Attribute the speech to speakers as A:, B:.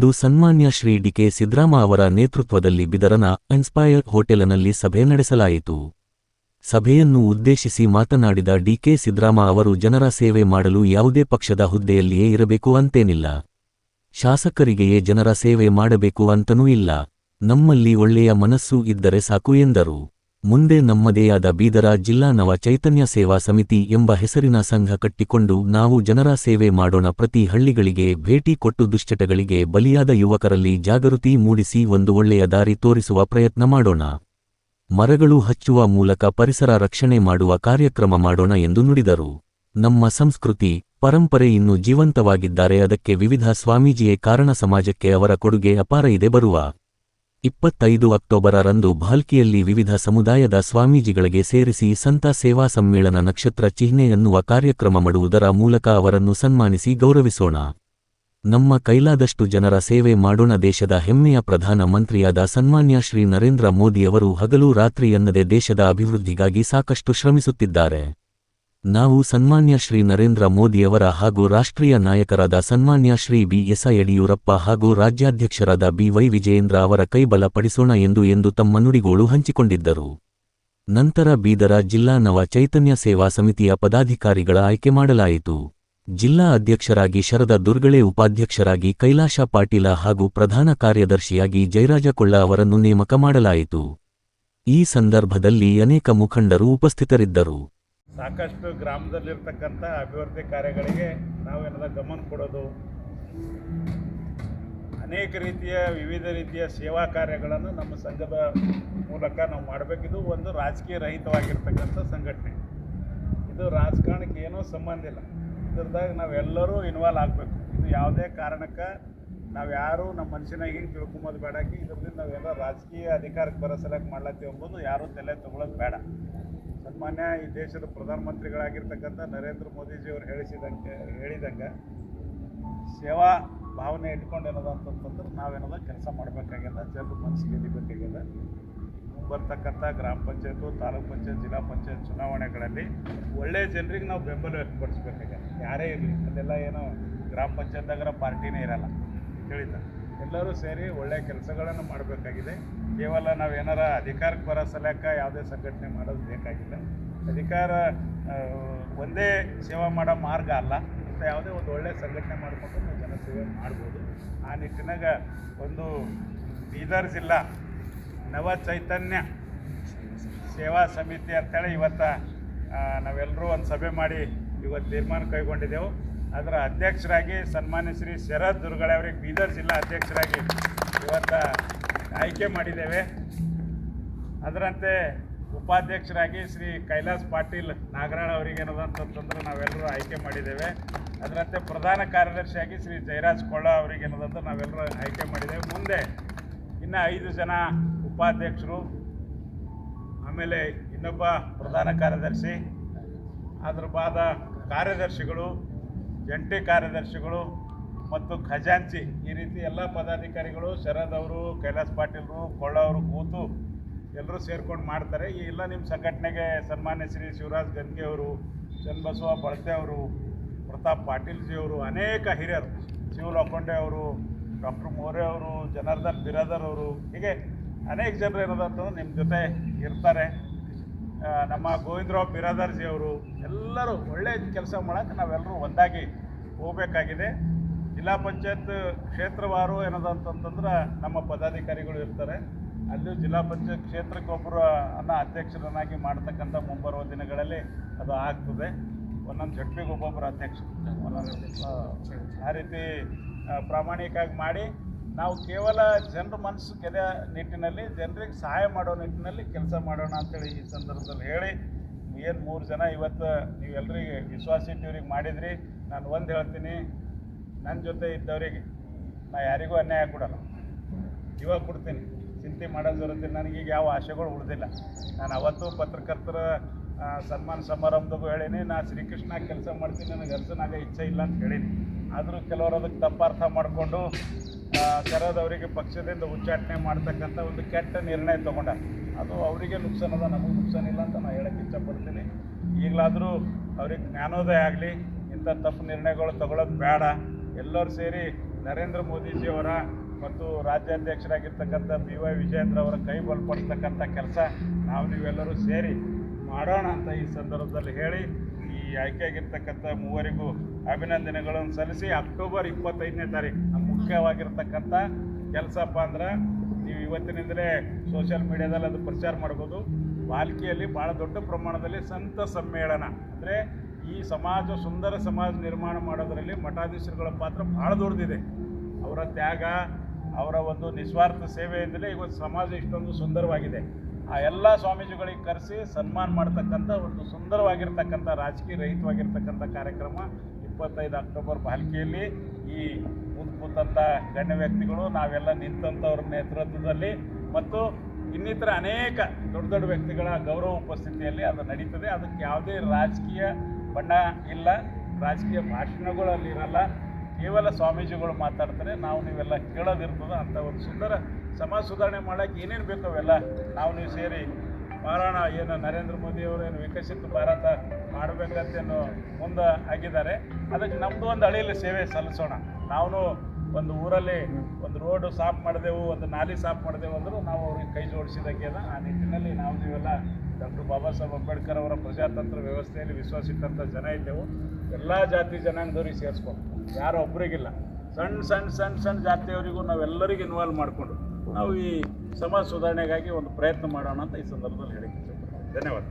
A: ಇಂದು ಸನ್ಮಾನ್ಯ ಶ್ರೀ ಡಿಕೆ ಸಿದ್ರಾಮ ಅವರ ನೇತೃತ್ವದಲ್ಲಿ ಬಿದರನ ಇನ್ಸ್ಪೈರ್ಡ್ ಹೋಟೆಲ್ನಲ್ಲಿ ಸಭೆ ನಡೆಸಲಾಯಿತು. ಸಭೆಯನ್ನು ಉದ್ದೇಶಿಸಿ ಮಾತನಾಡಿದ ಡಿಕೆ ಸಿದ್ರಾಮ ಅವರು, ಜನರ ಸೇವೆ ಮಾಡಲು ಯಾವುದೇ ಪಕ್ಷದ ಹುದ್ದೆಯಲ್ಲಿಯೇ ಇರಬೇಕು ಅಂತೇನಿಲ್ಲ. ಶಾಸಕರಿಗೆಯೇ ಜನರ ಸೇವೆ ಮಾಡಬೇಕು ಅಂತನೂ ಇಲ್ಲ. ನಮ್ಮಲ್ಲಿ ಒಳ್ಳೆಯ ಮನಸ್ಸು ಇದ್ದರೆ ಸಾಕು ಎಂದರು. ಮುಂದೆ ನಮ್ಮದೇ ಆದ ಬೀದರ ಜಿಲ್ಲಾ ನವ ಚೈತನ್ಯ ಸೇವಾ ಸಮಿತಿ ಎಂಬ ಹೆಸರಿನ ಸಂಘ ಕಟ್ಟಿಕೊಂಡು ನಾವು ಜನರ ಸೇವೆ ಮಾಡೋಣ ಪ್ರತಿ ಹಳ್ಳಿಗಳಿಗೆ ಭೇಟಿ ಕೊಟ್ಟು ದುಶ್ಚಟಗಳಿಗೆ ಬಲಿಯಾದ ಯುವಕರಲ್ಲಿ ಜಾಗೃತಿ ಮೂಡಿಸಿ ಒಂದು ಒಳ್ಳೆಯ ದಾರಿ ತೋರಿಸುವ ಪ್ರಯತ್ನ ಮಾಡೋಣ. ಮರಗಳು ಹಚ್ಚುವ ಮೂಲಕ ಪರಿಸರ ರಕ್ಷಣೆ ಮಾಡುವ ಕಾರ್ಯಕ್ರಮ ಮಾಡೋಣ ಎಂದು ನುಡಿದರು. ನಮ್ಮ ಸಂಸ್ಕೃತಿ, ಪರಂಪರೆ ಇನ್ನೂ ಜೀವಂತವಾಗಿದ್ದಾರೆ. ಅದಕ್ಕೆ ವಿವಿಧ ಸ್ವಾಮೀಜಿಯೇ ಕಾರಣ ಸಮಾಜಕ್ಕೆ ಅವರ ಕೊಡುಗೆ ಅಪಾರ ಇದೆ ಬರುವ. ಇಪ್ಪತ್ತೈದು ಅಕ್ಟೋಬರರಂದು ಭಾಲ್ಕಿಯಲ್ಲಿ ವಿವಿಧ ಸಮುದಾಯದ ಸ್ವಾಮೀಜಿಗಳಿಗೆ ಸೇರಿಸಿ ಸಂತ ಸೇವಾ ಸಮ್ಮೇಳನ ನಕ್ಷತ್ರ ಚಿಹ್ನೆ ಎನ್ನುವ ಕಾರ್ಯಕ್ರಮ ಮಾಡುವುದರ ಮೂಲಕ ಅವರನ್ನು ಸನ್ಮಾನಿಸಿ ಗೌರವಿಸೋಣ. ನಮ್ಮ ಕೈಲಾದಷ್ಟು ಜನರ ಸೇವೆ ಮಾಡೋಣ ದೇಶದ ಹೆಮ್ಮೆಯ ಪ್ರಧಾನ ಮಂತ್ರಿಯಾದ ಸನ್ಮಾನ್ಯ ಶ್ರೀ ನರೇಂದ್ರ ಮೋದಿಯವರು ಹಗಲು ರಾತ್ರಿ ಎನ್ನದೆ ದೇಶದ ಅಭಿವೃದ್ಧಿಗಾಗಿ ಸಾಕಷ್ಟು ಶ್ರಮಿಸುತ್ತಿದ್ದಾರೆ. ನಾವು ಸನ್ಮಾನ್ಯ ಶ್ರೀ ನರೇಂದ್ರ ಮೋದಿಯವರ ಹಾಗೂ ರಾಷ್ಟ್ರೀಯ ನಾಯಕರಾದ ಸನ್ಮಾನ್ಯ ಶ್ರೀ ಬಿ ಎಸ್ ಯಡಿಯೂರಪ್ಪ ಹಾಗೂ ರಾಜ್ಯಾಧ್ಯಕ್ಷರಾದ ಬಿ ವೈ ವಿಜಯೇಂದ್ರ ಅವರ ಕೈಬಲ ಬಲಪಡಿಸೋಣ ಎಂದು ಎಂದು ತಮ್ಮ ನುಡಿಗೋಳು ಹಂಚಿಕೊಂಡಿದ್ದರು. ನಂತರ ಬೀದರ ಜಿಲ್ಲಾ ನವ ಚೈತನ್ಯ ಸೇವಾ ಸಮಿತಿಯ ಪದಾಧಿಕಾರಿಗಳ ಆಯ್ಕೆ ಮಾಡಲಾಯಿತು. ಜಿಲ್ಲಾ ಅಧ್ಯಕ್ಷರಾಗಿ ಶರದ ದುರ್ಗಳೆ, ಉಪಾಧ್ಯಕ್ಷರಾಗಿ ಕೈಲಾಶ ಪಾಟೀಲ ಹಾಗೂ ಪ್ರಧಾನ ಕಾರ್ಯದರ್ಶಿಯಾಗಿ ಜೈರಾಜಕೊಳ್ಳ ಅವರನ್ನು ನೇಮಕ ಮಾಡಲಾಯಿತು. ಈ ಸಂದರ್ಭದಲ್ಲಿ ಅನೇಕ ಮುಖಂಡರು ಉಪಸ್ಥಿತರಿದ್ದರು.
B: ಸಾಕಷ್ಟು ಗ್ರಾಮದಲ್ಲಿರ್ತಕ್ಕಂಥ ಅಭಿವೃದ್ಧಿ ಕಾರ್ಯಗಳಿಗೆ ನಾವೇನಾದ ಗಮನ ಕೊಡೋದು. ಅನೇಕ ರೀತಿಯ, ವಿವಿಧ ರೀತಿಯ ಸೇವಾ ಕಾರ್ಯಗಳನ್ನು ನಮ್ಮ ಸಂಘದ ಮೂಲಕ ನಾವು ಮಾಡಬೇಕಿದು ಒಂದು ರಾಜಕೀಯ ರಹಿತವಾಗಿರ್ತಕ್ಕಂಥ ಸಂಘಟನೆ. ಇದು ರಾಜಕಾರಣಕ್ಕೆ ಏನೂ ಸಂಬಂಧ ಇಲ್ಲ. ಇದ್ರದಾಗ ನಾವೆಲ್ಲರೂ ಇನ್ವಾಲ್ವ್ ಆಗಬೇಕು. ಇದು ಯಾವುದೇ ಕಾರಣಕ್ಕೆ ನಾವು ಯಾರು ನಮ್ಮ ಮನುಷ್ಯನಾಗಿ ಹಿಂಗೆ ತಿಳ್ಕೊಂಬೋದು ಬೇಡಕ್ಕೆ ಇದರಿಂದ ನಾವೆಲ್ಲ ರಾಜಕೀಯ ಅಧಿಕಾರಕ್ಕೆ ಬರೋ ಸಲಕ್ಕೆ ಮಾಡ್ಲತ್ತೀವಿ ಎಂಬುದು ಯಾರೂ ತಲೆ ತೊಗೊಳೋದು ಬೇಡ. ಸನ್ಮಾನ್ಯ ಈ ದೇಶದ ಪ್ರಧಾನಮಂತ್ರಿಗಳಾಗಿರ್ತಕ್ಕಂಥ ನರೇಂದ್ರ ಮೋದಿಜಿಯವರು ಹೇಳಿಸಿದಂಗೆ ಹೇಳಿದಂಗೆ ಸೇವಾ ಭಾವನೆ ಇಟ್ಕೊಂಡು ಏನದ ಅಂತಂತಂದ್ರೆ ನಾವೇನದ ಕೆಲಸ ಮಾಡಬೇಕಾಗ್ಯದ, ಜನರ ಮನಸ್ಸಿಗೆ ಗೆಲ್ಲಿಬೇಕಾಗ್ಯದ ಬರ್ತಕ್ಕಂಥ ಗ್ರಾಮ ಪಂಚಾಯತು, ತಾಲೂಕ್ ಪಂಚಾಯತ್, ಜಿಲ್ಲಾ ಪಂಚಾಯತ್ ಚುನಾವಣೆಗಳಲ್ಲಿ ಒಳ್ಳೆಯ ಜನರಿಗೆ ನಾವು ಬೆಂಬಲ ವ್ಯಕ್ತಪಡಿಸ್ಬೇಕಾಗ್ಯದ. ಯಾರೇ ಇರಲಿ ಅದೆಲ್ಲ ಏನೋ ಗ್ರಾಮ ಪಂಚಾಯತ್ದಾಗರ ಪಾರ್ಟಿನೇ ಇರಲ್ಲ ತಿಳಿತ ಎಲ್ಲರೂ ಸೇರಿ ಒಳ್ಳೆಯ ಕೆಲಸಗಳನ್ನು ಮಾಡಬೇಕಾಗಿದೆ. ಕೇವಲ ನಾವು ಏನಾರ ಅಧಿಕಾರಕ್ಕೆ ಬರೋ ಸಲಕ ಯಾವುದೇ ಸಂಘಟನೆ ಮಾಡೋದು ಬೇಕಾಗಿಲ್ಲ. ಅಧಿಕಾರ ಒಂದೇ ಸೇವಾ ಮಾಡೋ ಮಾರ್ಗ ಅಲ್ಲ. ಮತ್ತು ಯಾವುದೇ ಒಂದು ಒಳ್ಳೆಯ ಸಂಘಟನೆ ಮಾಡಿಕೊಂಡು ನಾವು ಜನಸೇವೆ ಮಾಡ್ಬೋದು. ಆ ನಿಟ್ಟಿನಾಗ ಒಂದು ಬೀದರ್ ಜಿಲ್ಲಾ ನವ ಚೈತನ್ಯ ಸೇವಾ ಸಮಿತಿ ಅಂತೇಳಿ ಇವತ್ತು ನಾವೆಲ್ಲರೂ ಒಂದು ಸಭೆ ಮಾಡಿ ಇವತ್ತು ತೀರ್ಮಾನ ಕೈಗೊಂಡಿದ್ದೆವು. ಅದರ ಅಧ್ಯಕ್ಷರಾಗಿ ಸನ್ಮಾನ್ಯ ಶ್ರೀ ಶರತ್ ದುರ್ಗಳೆ ಅವರಿಗೆ ಬೀದರ್ ಜಿಲ್ಲಾ ಅಧ್ಯಕ್ಷರಾಗಿ ಇವತ್ತು ಆಯ್ಕೆ ಮಾಡಿದ್ದೇವೆ. ಅದರಂತೆ ಉಪಾಧ್ಯಕ್ಷರಾಗಿ ಶ್ರೀ ಕೈಲಾಸ್ ಪಾಟೀಲ್ ನಾಗರಾಳ್ ಅವರಿಗೆ ಏನದಂತಂದ್ರೆ ನಾವೆಲ್ಲರೂ ಆಯ್ಕೆ ಮಾಡಿದ್ದೇವೆ. ಅದರಂತೆ ಪ್ರಧಾನ ಕಾರ್ಯದರ್ಶಿಯಾಗಿ ಶ್ರೀ ಜಯರಾಜ್ ಕೊಳ್ಳ ಅವರಿಗೆ ಏನದಂತ ನಾವೆಲ್ಲರೂ ಆಯ್ಕೆ ಮಾಡಿದ್ದೇವೆ. ಮುಂದೆ ಇನ್ನು ಐದು ಜನ ಉಪಾಧ್ಯಕ್ಷರು, ಆಮೇಲೆ ಇನ್ನೊಬ್ಬ ಪ್ರಧಾನ ಕಾರ್ಯದರ್ಶಿ, ಅದ್ರ ಬಾದ ಕಾರ್ಯದರ್ಶಿಗಳು ಜಂಟಿ ಕಾರ್ಯದರ್ಶಿಗಳು ಮತ್ತು ಖಜಾಂಚಿ, ಈ ರೀತಿ ಎಲ್ಲ ಪದಾಧಿಕಾರಿಗಳು ಶರದ್ ಅವರು ಕೈಲಾಸ್ ಪಾಟೀಲ್ರು ಕೊಳ್ಳ ಅವರು ಕೂತು ಎಲ್ಲರೂ ಸೇರ್ಕೊಂಡು ಮಾಡ್ತಾರೆ. ಈ ಎಲ್ಲ ನಿಮ್ಮ ಸಂಘಟನೆಗೆ ಸನ್ಮಾನ್ಯ ಶ್ರೀ ಶಿವರಾಜ್ ಗಂಗೆ ಅವರು ಚನ್ನಬಸವ ಬಳತೆ ಅವರು, ಪ್ರತಾಪ್ ಪಾಟೀಲ್ಜಿ ಅವರು, ಅನೇಕ ಹಿರಿಯರು ಶಿವ ಲೋಖಂಡೆ ಅವರು, ಡಾಕ್ಟರ್ ಮೋರೆ ಅವರು, ಜನಾರ್ದನ್ ಬಿರಾದರ್ ಅವರು, ಹೀಗೆ ಅನೇಕ ಜನರು ಏನದ ಅಂತಂದ್ರೆ ನಿಮ್ಮ ಜೊತೆ ಇರ್ತಾರೆ. ನಮ್ಮ ಗೋವಿಂದರಾವ್ ಬಿರಾದರ್ಜಿ ಅವರು ಎಲ್ಲರೂ ಒಳ್ಳೆಯ ಕೆಲಸ ಮಾಡೋಕ್ಕೆ ನಾವೆಲ್ಲರೂ ಒಂದಾಗಿ ಹೋಗಬೇಕಾಗಿದೆ. ಜಿಲ್ಲಾ ಪಂಚಾಯತ್ ಕ್ಷೇತ್ರವಾರು ಏನದ ಅಂತಂತಂದ್ರೆ ನಮ್ಮ ಪದಾಧಿಕಾರಿಗಳು ಇರ್ತಾರೆ. ಅಲ್ಲೂ ಜಿಲ್ಲಾ ಪಂಚಾಯತ್ ಕ್ಷೇತ್ರಕ್ಕೊಬ್ಬರು ಅನ್ನ ಅಧ್ಯಕ್ಷರನ್ನಾಗಿ ಮಾಡ್ತಕ್ಕಂಥ ಮುಂಬರುವ ದಿನಗಳಲ್ಲಿ ಅದು ಆಗ್ತದೆ. ಒಂದೊಂದು ಜಟ್ಪಿಗೆ ಒಬ್ಬೊಬ್ಬರು ಅಧ್ಯಕ್ಷ ಆ ರೀತಿ ಪ್ರಾಮಾಣಿಕವಾಗಿ ಮಾಡಿ ನಾವು ಕೇವಲ ಜನರ ಮನಸ್ಸು ಕೆದ ನಿಟ್ಟಿನಲ್ಲಿ, ಜನರಿಗೆ ಸಹಾಯ ಮಾಡೋ ನಿಟ್ಟಿನಲ್ಲಿ ಕೆಲಸ ಮಾಡೋಣ ಅಂತೇಳಿ ಈ ಸಂದರ್ಭದಲ್ಲಿ ಹೇಳಿ, ಏನು ಮೂರು ಜನ ಇವತ್ತು ನೀವೆಲ್ಲರಿಗೆ ವಿಶ್ವಾಸ ಇಟ್ಟಿವ್ರಿಗೆ ಮಾಡಿದ್ರಿ. ನಾನು ಒಂದು ಹೇಳ್ತೀನಿ ನನ್ನ ಜೊತೆ ಇದ್ದವರಿಗೆ ನಾ ಯಾರಿಗೂ ಅನ್ಯಾಯ ಕೊಡಲ್ಲ. ಇವಾಗ ಕೊಡ್ತೀನಿ, ಚಿಂತೆ ಮಾಡೋ ನನಗೆ ನನಗೀಗ ಯಾವ ಆಶೆಗಳು ಉಳಿದಿಲ್ಲ. ನಾನು ಅವತ್ತು ಪತ್ರಕರ್ತರ ಸನ್ಮಾನ ಸಮಾರಂಭದಾಗೂ ಹೇಳೀನಿ, ನಾ ಶ್ರೀಕೃಷ್ಣ ಕೆಲಸ ಮಾಡ್ತೀನಿ, ನನಗೆ ಅರ್ಸನಾಗ ಇಚ್ಛೆ ಇಲ್ಲ ಅಂತ ಹೇಳೀನಿ. ಆದರೂ ಕೆಲವರು ಅದಕ್ಕೆ ತಪ್ಪಾರ್ಥ ಮಾಡಿಕೊಂಡು ಅವರಿಗೆ ಪಕ್ಷದಿಂದ ಉಚ್ಚಾಟನೆ ಮಾಡ್ತಕ್ಕಂಥ ಒಂದು ಕೆಟ್ಟ ನಿರ್ಣಯ ತಗೊಂಡ. ಅದು ಅವರಿಗೆ ನುಕ್ಸಾನದ ನಮಗೆ ನುಕ್ಸಾನ ಇಲ್ಲ ಅಂತ ನಾನು ಹೇಳಕ್ಕೆ ಇಷ್ಟಪಡ್ತೀನಿ. ಈಗಲಾದರೂ ಅವ್ರಿಗೆ ಜ್ಞಾನೋದಯ ಆಗಲಿ, ಇಂಥ ತಪ್ಪು ನಿರ್ಣಯಗಳು ತಗೊಳ್ಳೋದು ಬೇಡ ಎಲ್ಲರೂ ಸೇರಿ ನರೇಂದ್ರ ಮೋದಿಜಿಯವರ ಮತ್ತು ರಾಜ್ಯಾಧ್ಯಕ್ಷರಾಗಿರ್ತಕ್ಕಂಥ ಬಿ ವೈ ವಿಜಯೇಂದ್ರ ಅವರ ಕೈ ಬಲಪಡಿಸ್ತಕ್ಕಂಥ ಕೆಲಸ ನಾವು ನೀವೆಲ್ಲರೂ ಸೇರಿ ಮಾಡೋಣ ಅಂತ ಈ ಸಂದರ್ಭದಲ್ಲಿ ಹೇಳಿ, ಈ ಆಯ್ಕೆಯಾಗಿರ್ತಕ್ಕಂಥ ಮೂವರಿಗೂ ಅಭಿನಂದನೆಗಳನ್ನು ಸಲ್ಲಿಸಿ. ಅಕ್ಟೋಬರ್ ಇಪ್ಪತ್ತೈದನೇ ತಾರೀಕು ಮುಖ್ಯವಾಗಿರ್ತಕ್ಕಂಥ ಕೆಲಸಪ್ಪ ಅಂದ್ರೆ ನೀವು ಇವತ್ತಿನಿಂದಲೇ ಸೋಷಿಯಲ್ ಮೀಡಿಯಾದಲ್ಲಿ ಅದು ಪ್ರಚಾರ ಮಾಡ್ಬೋದು. ಬಾಲ್ಕಿಯಲ್ಲಿ ಭಾಳ ದೊಡ್ಡ ಪ್ರಮಾಣದಲ್ಲಿ ಸಂತ ಸಮ್ಮೇಳನ. ಅಂದರೆ ಈ ಸಮಾಜ, ಸುಂದರ ಸಮಾಜ ನಿರ್ಮಾಣ ಮಾಡೋದರಲ್ಲಿ ಮಠಾಧೀಶರುಗಳ ಪಾತ್ರ ಭಾಳ ದೊಡ್ಡದಿದೆ. ಅವರ ತ್ಯಾಗ, ಅವರ ಒಂದು ನಿಸ್ವಾರ್ಥ ಸೇವೆಯಿಂದಲೇ ಇವತ್ತು ಸಮಾಜ ಇಷ್ಟೊಂದು ಸುಂದರವಾಗಿದೆ. ಆ ಎಲ್ಲ ಸ್ವಾಮೀಜಿಗಳಿಗೆ ಕರೆಸಿ ಸನ್ಮಾನ ಮಾಡ್ತಕ್ಕಂಥ ಒಂದು ಸುಂದರವಾಗಿರ್ತಕ್ಕಂಥ ರಾಜಕೀಯ ರಹಿತವಾಗಿರ್ತಕ್ಕಂಥ ಕಾರ್ಯಕ್ರಮ ಇಪ್ಪತ್ತೈದು ಅಕ್ಟೋಬರ್ ಬಾಲ್ಕೆಯಲ್ಲಿ ಈ ಕೂತ್ ಕೂತಂಥ ಗಣ್ಯ ವ್ಯಕ್ತಿಗಳು ನಾವೆಲ್ಲ ನಿಂತಂಥವ್ರ ನೇತೃತ್ವದಲ್ಲಿ ಮತ್ತು ಇನ್ನಿತರ ಅನೇಕ ದೊಡ್ಡ ದೊಡ್ಡ ವ್ಯಕ್ತಿಗಳ ಗೌರವ ಉಪಸ್ಥಿತಿಯಲ್ಲಿ ಅದು ನಡೀತದೆ. ಅದಕ್ಕೆ ಯಾವುದೇ ರಾಜಕೀಯ ಬಣ್ಣ ಇಲ್ಲ, ರಾಜಕೀಯ ಭಾಷಣಗಳು ಅಲ್ಲಿ ಇರಲ್ಲ. ಕೇವಲ ಸ್ವಾಮೀಜಿಗಳು ಮಾತಾಡ್ತಾರೆ. ನಾವು ನೀವೆಲ್ಲ ಕೇಳೋದಿರ್ತದೆ ಅಂಥ ಒಂದು ಸುಂದರ ಸಮಾಜ ಸುಧಾರಣೆ ಮಾಡೋಕ್ಕೆ ಏನೇನು ಬೇಕೋ ಅವೆಲ್ಲ ನಾವು ನೀವು ಸೇರಿ ಮಾಡೋಣ ಏನು ನರೇಂದ್ರ ಮೋದಿ ಅವರು ಏನು ವಿಕಸಿತ ಭಾರತ ಮಾಡಬೇಕಂತೇನು ಮುಂದೆ ಆಗಿದ್ದಾರೆ. ಅದಕ್ಕೆ ನಮ್ಮದು ಒಂದು ಹಳಿಯಲ್ಲಿ ಸೇವೆ ಸಲ್ಲಿಸೋಣ. ನಾವು ಒಂದು ಊರಲ್ಲಿ ಒಂದು ರೋಡು ಸಾಫ್ ಮಾಡಿದೆವು, ಒಂದು ನಾಲಿ ಸಾಫ್ ಮಾಡಿದೆವು ಅಂದರೂ ನಾವು ಅವ್ರಿಗೆ ಕೈ ಜೋಡಿಸಿದಂಗೆ ಆ ನಿಟ್ಟಿನಲ್ಲಿ ನಾವು ನೀವೆಲ್ಲ ಡಾಕ್ಟರ್ ಬಾಬಾ ಸಾಹೇಬ್ ಅಂಬೇಡ್ಕರ್ ಅವರ ಪ್ರಜಾತಂತ್ರ ವ್ಯವಸ್ಥೆಯಲ್ಲಿ ವಿಶ್ವಾಸಿಟ್ಟಂಥ ಜನ ಇದ್ದೆವು. ಎಲ್ಲ ಜಾತಿ ಜನಾಂಗದವ್ರಿಗೆ ಸೇರಿಸ್ಕೊಂಡು, ಯಾರೋ ಒಬ್ಬರಿಗಿಲ್ಲ ಸಣ್ಣ ಸಣ್ಣ ಸಣ್ಣ ಸಣ್ಣ ಜಾತಿಯವರಿಗೂ ನಾವೆಲ್ಲರಿಗೂ ಇನ್ವಾಲ್ವ್ ಮಾಡಿಕೊಂಡು ನಾವು ಈ ಸಮಾಜ ಸುಧಾರಣೆಗಾಗಿ ಒಂದು ಪ್ರಯತ್ನ ಮಾಡೋಣ ಅಂತ ಈ ಸಂದರ್ಭದಲ್ಲಿ ಹೇಳಿಕ್ಕೆ ಧನ್ಯವಾದ.